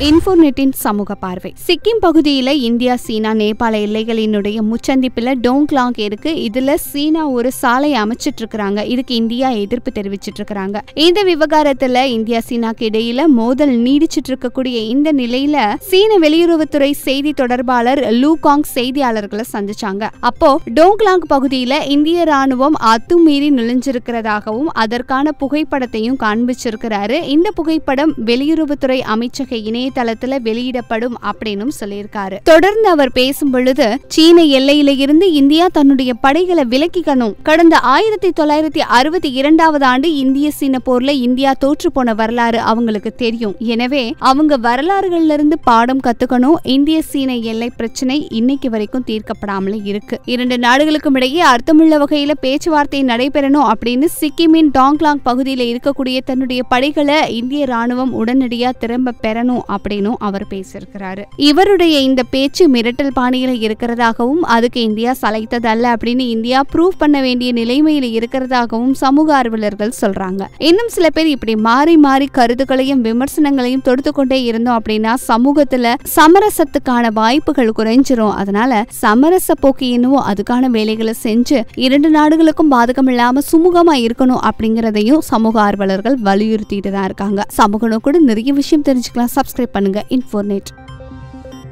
இன்ஃபோர்நெட்டின் சமூக பார்வை. சிக்கிம் பகுதியில இந்தியா சீனா நேபாள எல்லைகளினுடைய முச்சந்திப்புல டோங்லாங் இருக்கு இதுல சீனா ஒரு சாலை அமைச்சிட்டு இருக்கிறாங்க இதுக்கு இந்தியா எதிர்ப்பு தெரிவிச்சிட்டு இருக்கிறாங்க இந்த விவகாரத்துல இந்தியா சீனாக்கு இடையில மோதல் நீடிச்சிட்டு இருக்கக்கூடிய இந்த நிலையில சீன வெளியுறவுத்துறை செய்தி தொடர்பாளர் லூகாங் செய்தியாளர்களை சந்திச்சாங்க. அப்போ டோங்லாங் பகுதியில இந்திய ராணுவம் அத்துமீறி நுழைஞ்சிருக்கிறதாகவும் அதற்கான புகைப்படத்தையும் காண்பிச்சிருக்கிறாரு. இந்த புகைப்படம் வெளியுறவுத்துறை அமைச்சக இணையதளத்துல வெளியிடப்படும் அப்படின்னு சொல்லியிருக்காரு. தொடர்ந்து அவர் பேசும் பொழுது சீன எல்லையில இருந்து இந்தியா தன்னுடைய படைகளை விலக்கிக்கணும். கடந்த ஆயிரத்தி தொள்ளாயிரத்தி அறுபத்தி இரண்டாவது ஆண்டு இந்திய சீன போர்ல இந்தியா தோற்று போன வரலாறு அவங்களுக்கு தெரியும். எனவே அவங்க வரலாறுகள்ல இருந்து பாடம் கத்துக்கணும். இந்திய சீன எல்லை பிரச்சனை இன்னைக்கு வரைக்கும் தீர்க்கப்படாமலே இருக்கு. இரண்டு நாடுகளுக்கும் இடையே அர்த்தமுள்ள வகையில பேச்சுவார்த்தை நடைபெறணும் அப்படின்னு சிக்கிமின் டாங்லாங் பகுதியில இருக்கக்கூடிய தன்னுடைய படைகளை இந்திய ராணுவம் உடனடியா திரும்ப பெறணும் அப்படின்னும் அவர் பேசியிருக்கிறாரு. இவருடைய இந்த பேச்சு மிரட்டல் பாணியில இருக்கிறதாகவும் அதுக்கு இந்தியா சளைத்ததல்ல அப்படின்னு இந்தியா ப்ரூவ் பண்ண வேண்டிய நிலைமையில இருக்கிறதாகவும் சமூக ஆர்வலர்கள் சொல்றாங்க. இன்னும் சில பேர் இப்படி மாறி மாறி கருத்துக்களையும் விமர்சனங்களையும் தொடுத்து கொண்டே இருந்தோம் அப்படின்னா சமூகத்துல சமரசத்துக்கான வாய்ப்புகள் குறைஞ்சிரும். அதனால சமரச போக்கு என்னவோ அதுக்கான வேலைகளை செஞ்சு இரண்டு நாடுகளுக்கும் பாதகம் இல்லாம சுமூகமா இருக்கணும் அப்படிங்கறதையும் சமூக ஆர்வலர்கள் வலியுறுத்திட்டு தான் இருக்காங்க. சமூகம் கூட நிறைய விஷயம் தெரிஞ்சுக்கலாம். சப்ஸ்கிரைப் பண்ணுங்கள் இன்ஃபோர்நெட்